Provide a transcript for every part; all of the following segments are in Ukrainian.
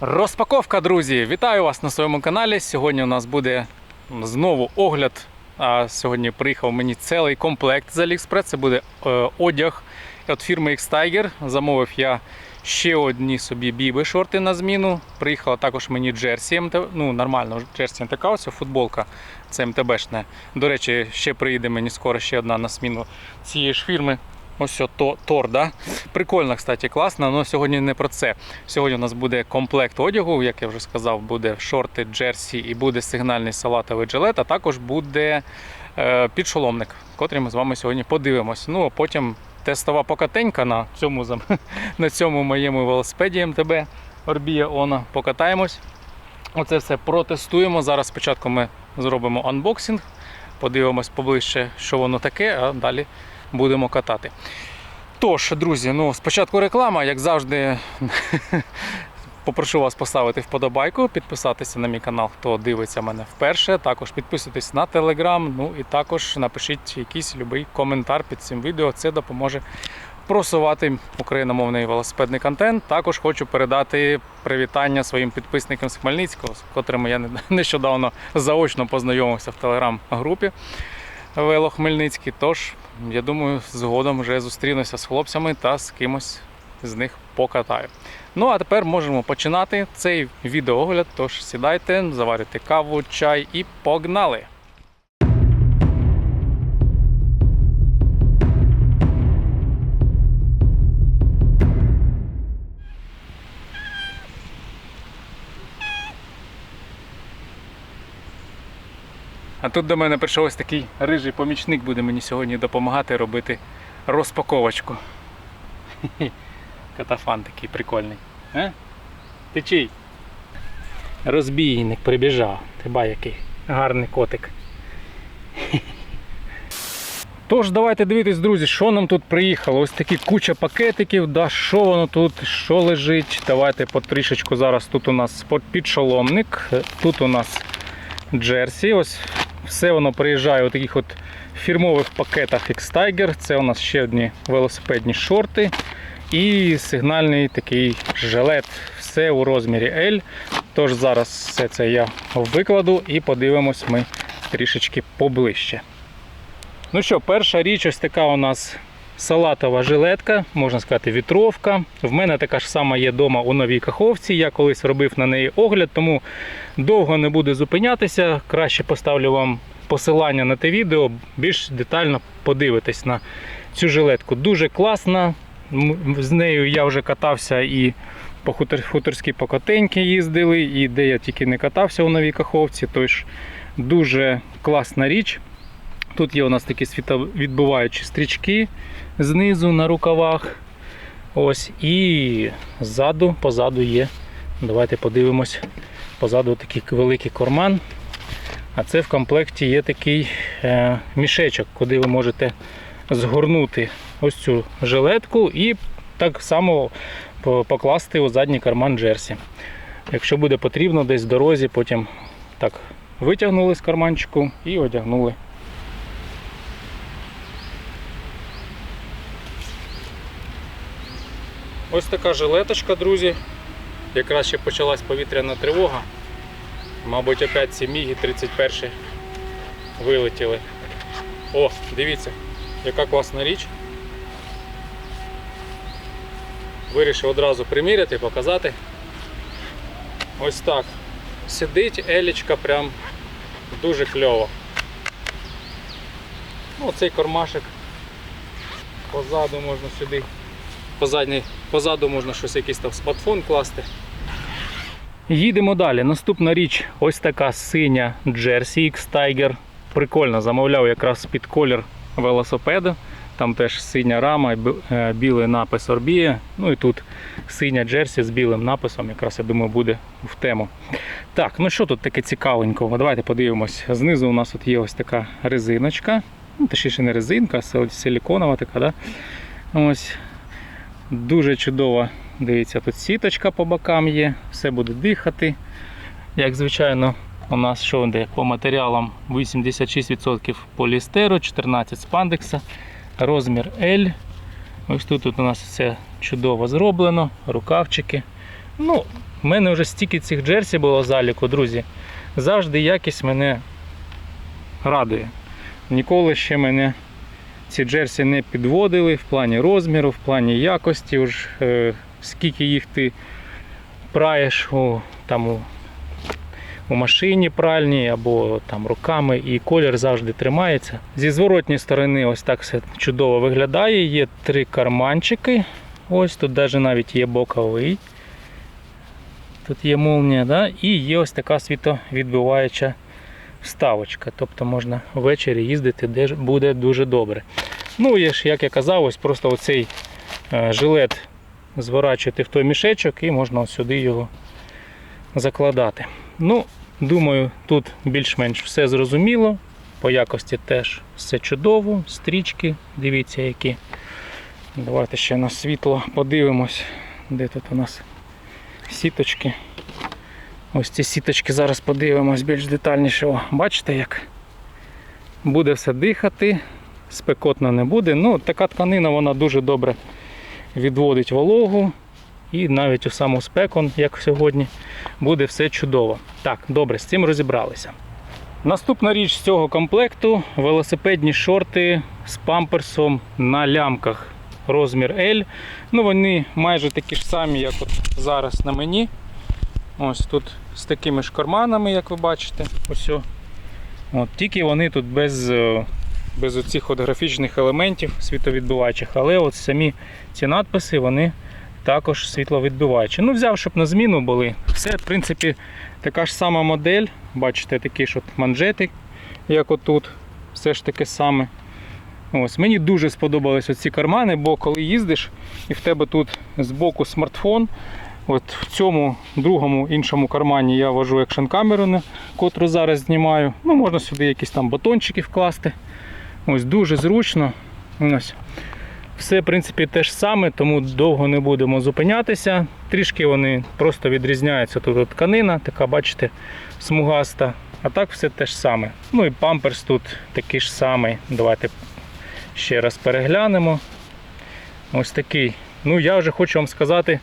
Розпаковка, друзі! Вітаю вас на своєму каналі. Сьогодні у нас буде знову огляд. А сьогодні приїхав мені цілий комплект з AliExpress. Це буде е, одяг від фірми X-Tiger. Замовив я ще одні собі біби шорти на зміну. Приїхала також мені джерсі МТ, ну нормально, джерсі МТК, ось футболка. Це МТБшне. До речі, ще приїде мені скоро ще одна на зміну цієї ж фірми. Ось то Тор, да? Прикольно, кстати, класно, але сьогодні не про це. Сьогодні у нас буде комплект одягу, як я вже сказав, буде шорти, джерсі і буде сигнальний салатовий джилет, а також буде е, підшоломник, котрий ми з вами сьогодні подивимось. Ну а потім тестова покатенька на цьому, на цьому моєму велосипеді МТБ Орбія Она. Покатаємось. Оце все протестуємо. Зараз спочатку ми зробимо анбоксинг, подивимось поближче, що воно таке, а далі будемо катати. Тож, друзі, ну спочатку реклама, як завжди. Попрошу вас поставити вподобайку, підписатися на мій канал, хто дивиться мене вперше. Також підписуйтесь на телеграм. Ну і також напишіть якийсь любий коментар під цим відео. Це допоможе просувати україномовний велосипедний контент. Також хочу передати привітання своїм підписникам з Хмельницького, з котрими я нещодавно заочно познайомився в телеграм-групі Вело Хмельницький. Тож, я думаю, згодом вже зустрінуся з хлопцями та з кимось з них покатаю. Ну а тепер можемо починати цей відеоогляд. Тож сідайте, заварюйте каву, чай і погнали! А тут до мене прийшов ось такий рижий помічник, буде мені сьогодні допомагати робити розпаковочку. Катафан такий прикольний. А? Ти чий? Розбійник прибіжав. Ти ба який гарний котик. Тож, давайте дивитись, друзі, що нам тут приїхало. Ось такі куча пакетиків, да, що воно тут, що лежить. Давайте потрішечку зараз тут у нас підшоломник, тут у нас джерсі. Ось все воно приїжджає у таких от фірмових пакетах X-Tiger. Це у нас ще одні велосипедні шорти і сигнальний такий жилет. Все у розмірі L. Тож зараз все це я викладу і подивимось ми трішечки поближче. Ну що, перша річ ось така у нас салатова жилетка, можна сказати, вітровка. В мене така ж сама є вдома у новій каховці. Я колись робив на неї огляд, тому довго не буду зупинятися. Краще поставлю вам посилання на те відео, більш детально подивитись на цю жилетку. Дуже класна. З нею я вже катався і по хуторській покотеньки їздили, і де я тільки не катався у новій каховці. Тож дуже класна річ. Тут є у нас такі світовідбиваючі стрічки знизу на рукавах. Ось, і ззаду, позаду є. Давайте подивимось. Позаду такий великий карман. А це в комплекті є такий е, мішечок, куди ви можете згорнути ось цю жилетку і так само покласти у задній карман джерсі. Якщо буде потрібно, десь в дорозі, потім так витягнули з карманчику і одягнули. Ось така жилеточка, друзі. Якраз ще почалась повітряна тривога. Мабуть, опять ці міги 31 вилетіли. О, дивіться, яка класна річ. Вирішив одразу приміряти показати. Ось так. Сидить елічка прям дуже кльово. Ну, цей кармашик позаду можна сюди. Позадній, позаду можна щось якийсь там смартфон класти. Їдемо далі. Наступна річ ось така синя Jersey X Tiger. Прикольно, замовляв якраз під колір велосипеду. Там теж синя рама, е, білий напис Орбія. Ну і тут синя Джерсі з білим написом, якраз я думаю, буде в тему. Так, ну що тут таке цікавенького? Давайте подивимось. Знизу у нас тут є ось така резиночка. Ну, точніше не резинка, а силіконова така, да? Ось. Дуже чудово. Дивіться, тут сіточка по бокам є, все буде дихати. Як звичайно, у нас що де по матеріалам 86% поліестеру, 14 спандекса, розмір L. Ось тут, тут у нас все чудово зроблено, рукавчики. Ну, в мене вже стільки цих джерсі було заліку, друзі. Завжди якість мене радує. Ніколи ще мене ці джерсі не підводили в плані розміру, в плані якості. Уж, е, скільки їх ти праєш у, там, у, у машині пральній або там руками, і колір завжди тримається. Зі зворотньої сторони ось так все чудово виглядає. Є три карманчики. Ось тут навіть навіть є боковий. Тут є молнія, да? і є ось така світовідбиваюча вставочка. Тобто можна ввечері їздити, де буде дуже добре. Ну, є ж, як я казав, ось просто оцей е, жилет зворачувати в той мішечок і можна ось сюди його закладати. Ну, думаю, тут більш-менш все зрозуміло. По якості теж все чудово. Стрічки, дивіться які. Давайте ще на світло подивимось, де тут у нас сіточки. Ось ці сіточки зараз подивимось більш детальніше. О, бачите, як буде все дихати, спекотно не буде. Ну, така тканина вона дуже добре відводить вологу. І навіть у саму спеку, як сьогодні, буде все чудово. Так, добре, з цим розібралися. Наступна річ з цього комплекту велосипедні шорти з памперсом на лямках. Розмір L. Ну, вони майже такі ж самі, як от зараз на мені. Ось тут з такими ж карманами, як ви бачите. Ось. От, тільки вони тут без, е, без оцих от графічних елементів світловідбиваючих, але от самі ці надписи вони також світловідбиваючі. Ну, взяв, щоб на зміну були. Все, в принципі, така ж сама модель. Бачите, такі ж от манжети, як отут. Все ж таке саме. Ось, мені дуже сподобались ці кармани, бо коли їздиш і в тебе тут збоку смартфон, от в цьому другому іншому кармані я вожу екшн камеру, котру зараз знімаю. Ну, можна сюди якісь там батончики вкласти. Ось дуже зручно. Ось. Все, в принципі, те ж саме, тому довго не будемо зупинятися. Трішки вони просто відрізняються. Тут тканина, така, бачите, смугаста. А так все те ж саме. Ну і памперс тут такий ж самий. Давайте ще раз переглянемо. Ось такий. Ну, я вже хочу вам сказати,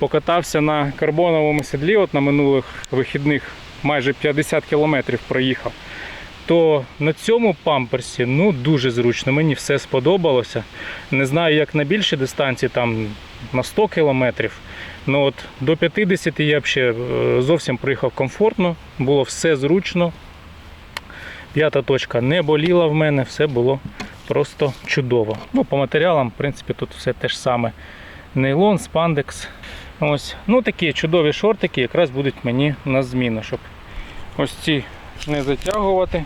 покатався на карбоновому сідлі от на минулих вихідних майже 50 кілометрів проїхав. То на цьому памперсі ну, дуже зручно, мені все сподобалося. Не знаю, як на більшій дистанції, там на 100 кілометрів. Ну от до 50 я ще е, зовсім приїхав комфортно, було все зручно. П'ята точка не боліла в мене, все було просто чудово. Ну, по матеріалам, в принципі, тут все те ж саме. Нейлон, спандекс. Ось. Ну такі чудові шортики якраз будуть мені на зміну, щоб ось ці не затягувати.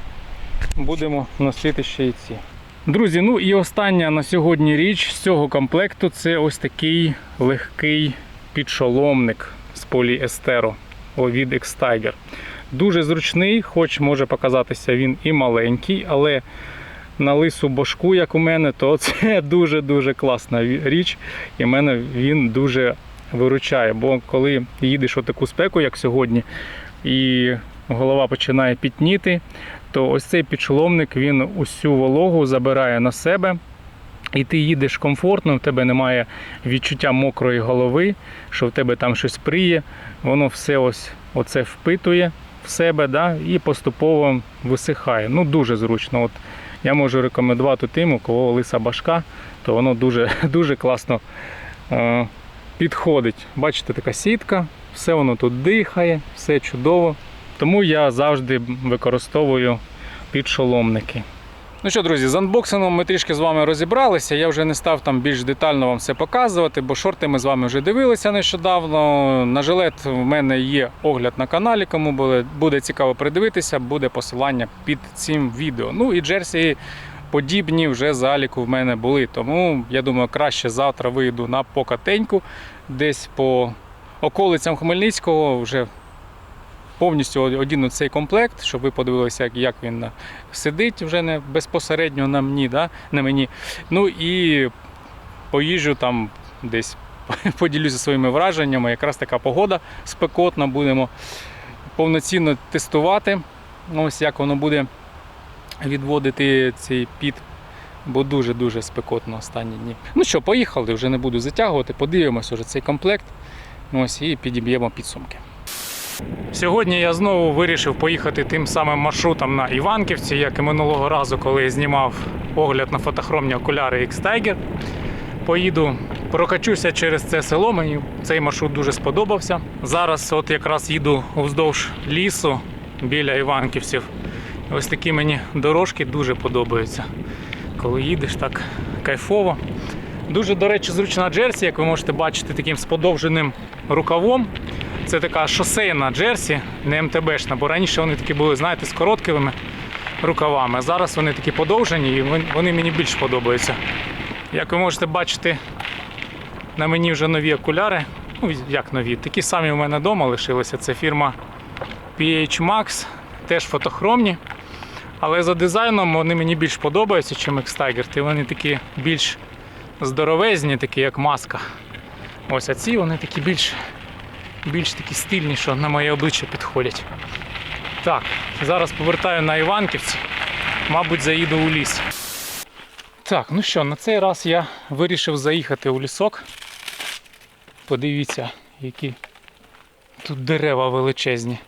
Будемо носити ще й ці. Друзі, ну і остання на сьогодні річ з цього комплекту це ось такий легкий підшоломник з поліестеру від X-Tiger. Дуже зручний, хоч може показатися він і маленький, але на лису башку, як у мене, то це дуже-дуже класна річ. І в мене він дуже виручає. Бо коли їдеш у таку спеку, як сьогодні, і голова починає пітніти, то ось цей підшоломник він усю вологу забирає на себе. І ти їдеш комфортно, в тебе немає відчуття мокрої голови, що в тебе там щось приє, воно все ось оце впитує в себе да, і поступово висихає. Ну дуже зручно. От я можу рекомендувати тим, у кого лиса башка, то воно дуже, дуже класно е, підходить. Бачите, така сітка, все воно тут дихає, все чудово. Тому я завжди використовую підшоломники. Ну що, друзі, з анбоксингом ми трішки з вами розібралися. Я вже не став там більш детально вам все показувати, бо шорти ми з вами вже дивилися нещодавно. На жилет в мене є огляд на каналі. Кому буде, цікаво придивитися, буде посилання під цим відео. Ну і джерсі подібні вже заліку в мене були. Тому я думаю, краще завтра вийду на покатеньку десь по околицям Хмельницького. вже повністю одіну цей комплект, щоб ви подивилися, як, він сидить вже не безпосередньо на мені, да? на мені. Ну і поїжджу там десь, поділюся своїми враженнями. Якраз така погода спекотна, будемо повноцінно тестувати. Ось як воно буде відводити цей піт. Бо дуже-дуже спекотно останні дні. Ну що, поїхали, вже не буду затягувати, подивимось уже цей комплект. Ось і підіб'ємо підсумки. Сьогодні я знову вирішив поїхати тим самим маршрутом на Іванківці, як і минулого разу, коли я знімав огляд на фотохромні окуляри X-Tiger. Поїду, прокачуся через це село. Мені цей маршрут дуже сподобався. Зараз, от якраз їду вздовж лісу біля Іванківців. Ось такі мені дорожки дуже подобаються. Коли їдеш так кайфово. Дуже, до речі, зручна джерсі, як ви можете бачити, таким з подовженим рукавом. Це така шосейна джерсі, не МТБшна, бо раніше вони такі були, знаєте, з короткими рукавами. А зараз вони такі подовжені і вони мені більш подобаються. Як ви можете бачити, на мені вже нові окуляри. Ну, як нові, такі самі у мене вдома лишилися. Це фірма PH Max, теж фотохромні. Але за дизайном вони мені більш подобаються, ніж X-Tiger. Ти вони такі більш здоровезні, такі як маска. Ось а ці вони такі більш, більш такі стильні, що на моє обличчя підходять. Так, зараз повертаю на Іванківці. Мабуть, заїду у ліс. Так, ну що, на цей раз я вирішив заїхати у лісок. Подивіться, які тут дерева величезні.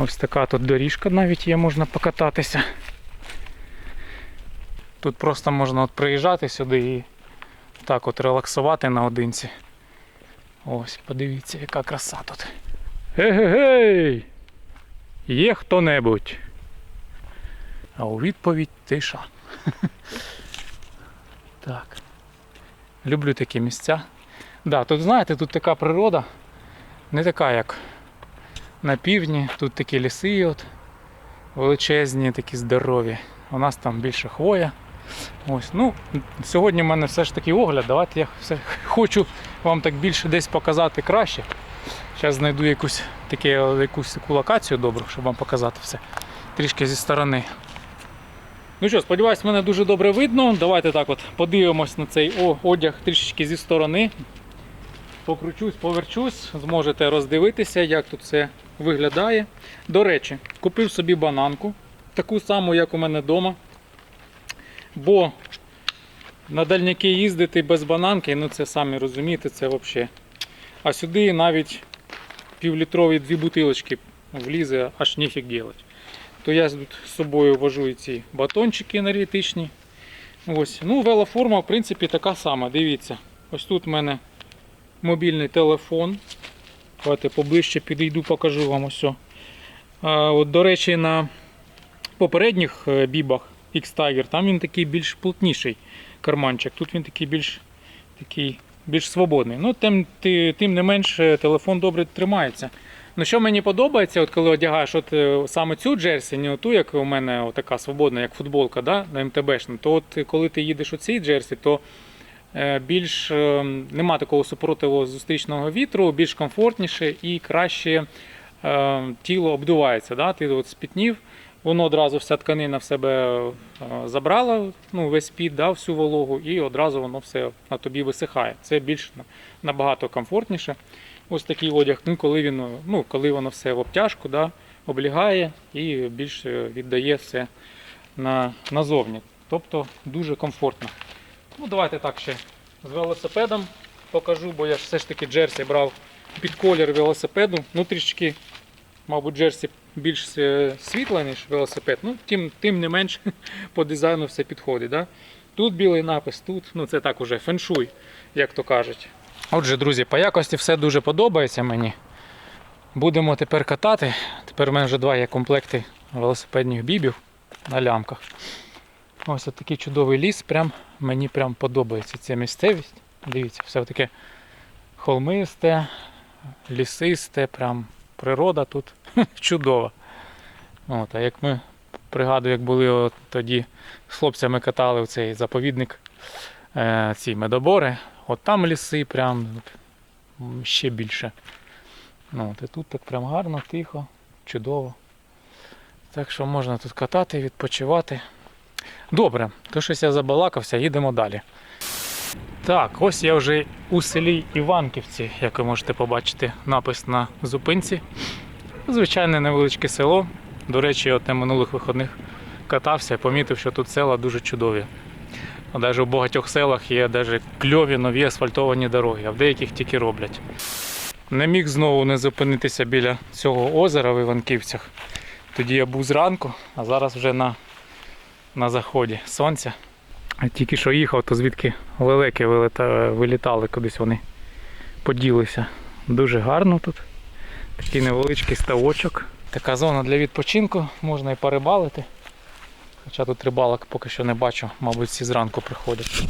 Ось така тут доріжка навіть є, можна покататися. Тут просто можна от приїжджати сюди і так от релаксувати наодинці. Ось, подивіться, яка краса тут. Ге-ге-гей! Є хто-небудь? А у відповідь тиша. Так. Люблю такі місця. Да, тут знаєте, тут така природа, не така, як на півдні. Тут такі ліси от, величезні, такі здорові. У нас там більше хвоя. Ось, ну, сьогодні в мене все ж таки огляд. Давайте я все хочу вам так більше десь показати краще. Зараз знайду якусь, таке, якусь таку локацію добру, щоб вам показати все. Трішки зі сторони. Ну що, сподіваюсь, мене дуже добре видно. Давайте так от подивимось на цей одяг трішечки зі сторони. Покручусь, поверчусь, зможете роздивитися, як тут все виглядає. До речі, купив собі бананку, таку саму, як у мене вдома. Бо на дальняки їздити без бананки, ну це самі розумієте, це взагалі. А сюди навіть півлітрові дві бутилочки влізе, аж ніфіг делать. То я тут з собою вожу і ці батончики енергетичні. Ось. Ну, велоформа, в принципі, така сама. Дивіться. Ось тут в мене мобільний телефон. Давайте поближче підійду, покажу вам ось. От, до речі, на попередніх е, бібах X-Tiger, там він такий більш плотніший карманчик. Тут він такий більш такий більш свободний. Ну, тим, тим не менш, е, телефон добре тримається. Ну, що мені подобається, от коли одягаєш от, е, саме цю джерсі, не оту, як у мене така свободна, як футболка, да, на МТБшна, то от коли ти їдеш у цій джерсі, то більш е, нема такого супротиву зустрічного вітру, більш комфортніше і краще е, тіло обдувається. Да? Ти от спітнів, воно одразу вся тканина в себе е, забрала, ну, весь під, да, всю вологу, і одразу воно все на тобі висихає. Це більш набагато комфортніше. Ось такий одяг, ну, коли, він, ну, коли воно все в обтяжку, да, облягає і більше віддає все на, назовні. Тобто дуже комфортно. Ну, давайте так ще з велосипедом покажу, бо я все ж таки джерсі брав під колір велосипеду. Ну, трішки, мабуть, джерсі більш е, світла, ніж велосипед. Ну, тим, тим не менш по дизайну все підходить. Да? Тут білий напис, тут, ну це так уже феншуй, як то кажуть. Отже, друзі, по якості все дуже подобається мені. Будемо тепер катати. Тепер у мене вже два є комплекти велосипедних бібів на лямках. Ось такий чудовий ліс. Прям, мені прям подобається ця місцевість. Дивіться, все таке холмисте, лісисте, прям природа тут чудова. От, а як ми пригадую, як були от тоді з хлопцями катали в цей заповідник е, ці медобори, от там ліси прям ще більше. От, і тут так прям гарно, тихо, чудово. Так що можна тут катати, відпочивати. Добре, то щось я забалакався, їдемо далі. Так, ось я вже у селі Іванківці, як ви можете побачити, напис на зупинці. Звичайне невеличке село. До речі, от на минулих виходних катався, помітив, що тут села дуже чудові. Навіть у багатьох селах є навіть кльові нові асфальтовані дороги, а в деяких тільки роблять. Не міг знову не зупинитися біля цього озера в Іванківцях. Тоді я був зранку, а зараз вже на, на заході сонця. Тільки що їхав, то звідки лелеки вилітали кудись вони поділися. Дуже гарно тут. Такий невеличкий ставочок. Така зона для відпочинку, можна і порибалити. Хоча тут рибалок поки що не бачу, мабуть, всі зранку приходять.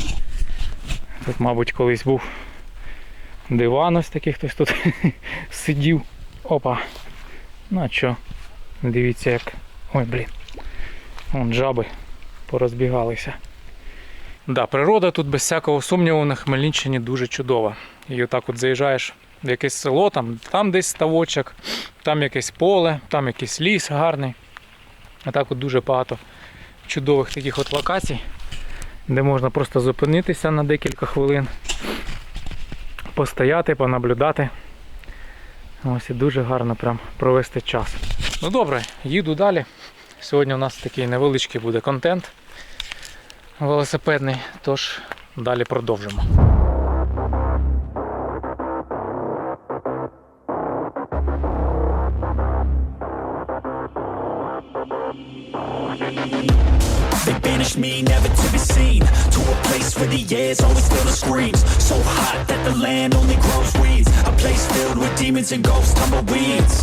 Тут, мабуть, колись був диван ось такий хтось тут сидів. Опа. Ну а що? Дивіться як. Ой, блін. Вон жаби порозбігалися. Да, природа тут без всякого сумніву на Хмельниччині дуже чудова. І отак от заїжджаєш в якесь село, там, там десь ставочок, там якесь поле, там якийсь ліс гарний. А так от дуже багато чудових таких от локацій, де можна просто зупинитися на декілька хвилин, постояти, понаблюдати. Ось і дуже гарно прям провести час. Ну добре, їду далі. Сьогодні у нас такий невеличкий буде контент велосипедний, тож далі продовжимо. They banished me, never to be seen To a place where the air's always filled with screams So hot that the land only grows weeds A place filled with demons and ghosts, tumbleweeds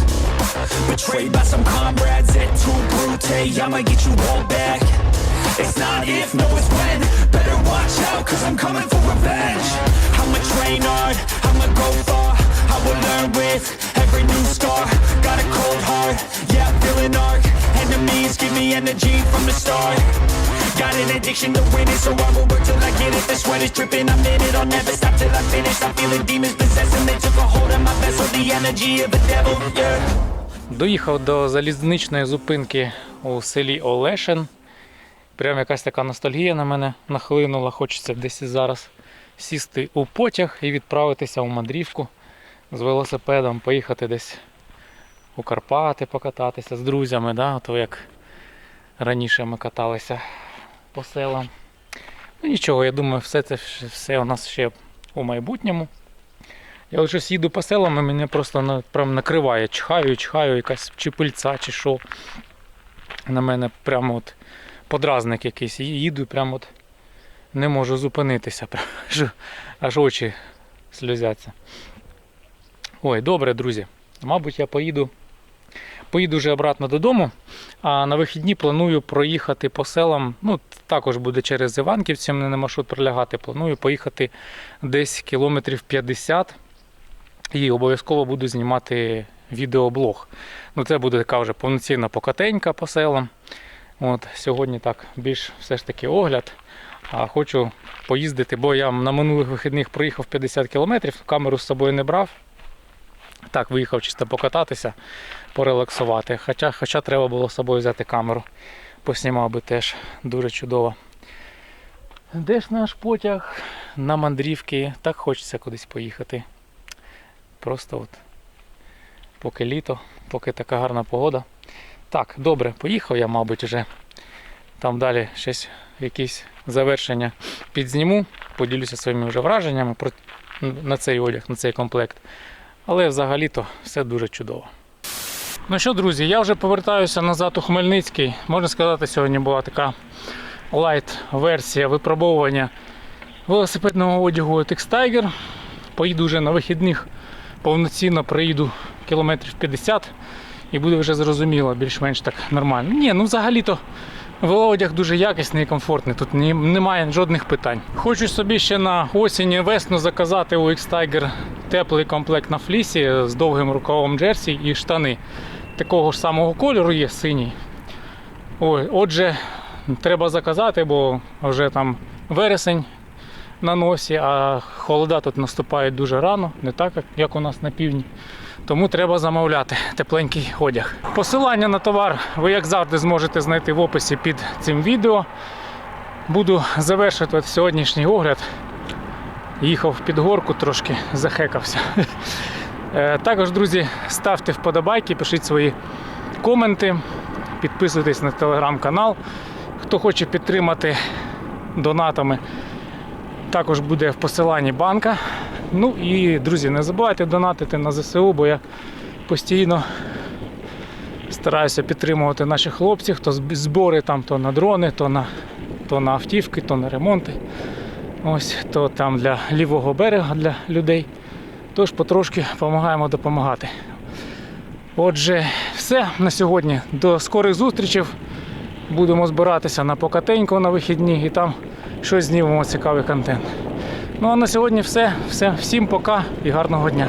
Betrayed by some comrades at too brute. I might get you all back. It's not if, no it's when. Better watch out, cause I'm coming for revenge. I'ma train hard, I'ma go far. I will learn with every new scar. Got a cold heart, yeah, I'm feeling arc Enemies give me energy from the start. Got an addiction to winning, so I will work till I get it. The sweat is dripping, I'm in it, I'll never stop till I finish. I'm feeling demons possessing, they took a hold of my vessel The energy of a devil, yeah Доїхав до залізничної зупинки у селі Олешин. Прям якась така ностальгія на мене нахлинула. Хочеться десь зараз сісти у потяг і відправитися у мандрівку з велосипедом, поїхати десь у Карпати покататися з друзями, да? то як раніше ми каталися по селам. Ну нічого, я думаю, все це все у нас ще у майбутньому. Я от щось їду по селам і мене просто на, прям накриває. Чхаю, чхаю, якась чи пильця, чи що. На мене прямо от подразник якийсь. Їду прямо от не можу зупинитися. Аж, аж очі сльозяться. Ой, добре, друзі. Мабуть, я поїду. Поїду вже обратно додому, а на вихідні планую проїхати по селам. Ну, також буде через Іванківці, мене на маршрут прилягати. Планую поїхати десь кілометрів 50 і обов'язково буду знімати відеоблог. Ну, це буде така вже повноцінна покатенька по селам. От, сьогодні так більш все ж таки огляд. А хочу поїздити, бо я на минулих вихідних проїхав 50 кілометрів, камеру з собою не брав. Так, виїхав чисто покататися, порелаксувати. Хоча, хоча треба було з собою взяти камеру. Поснімав би теж дуже чудово. Де ж наш потяг на мандрівки? Так хочеться кудись поїхати. Просто от поки літо, поки така гарна погода. Так, добре, поїхав я, мабуть, вже. Там далі щось якісь завершення підзніму, поділюся своїми вже враженнями про, на цей одяг, на цей комплект. Але взагалі-то все дуже чудово. Ну що, друзі, я вже повертаюся назад у Хмельницький. Можна сказати, сьогодні була така лайт-версія випробовування велосипедного одягу Tex Tiger. Поїду вже на вихідних, повноцінно проїду кілометрів 50 і буде вже зрозуміло, більш-менш так нормально. Ні, ну взагалі-то велоодяг дуже якісний і комфортний. Тут немає жодних питань. Хочу собі ще на осінь і весну заказати у X-Tiger теплий комплект на флісі з довгим рукавом джерсі і штани. Такого ж самого кольору є синій. Ой, отже, треба заказати, бо вже там вересень на носі, а холода тут наступають дуже рано, не так як- у нас на півдні. Тому треба замовляти тепленький одяг. Посилання на товар ви, як завжди, зможете знайти в описі під цим відео. Буду завершувати сьогоднішній огляд. Їхав під горку трошки, захекався. Е, Також, друзі, ставте вподобайки, пишіть свої коменти, підписуйтесь на телеграм-канал. Хто хоче підтримати донатами, також буде в посиланні банка, Ну і, друзі, не забувайте донатити на ЗСУ, бо я постійно стараюся підтримувати наших хлопців, то збори там то на дрони, то на, то на автівки, то на ремонти. Ось, то там для лівого берега для людей. Тож потрошки допомагаємо допомагати. Отже, все на сьогодні. До скорих зустрічей. Будемо збиратися на покатеньку на вихідні і там щось знімемо цікавий контент. Ну а на сьогодні все. все. Всім пока і гарного дня.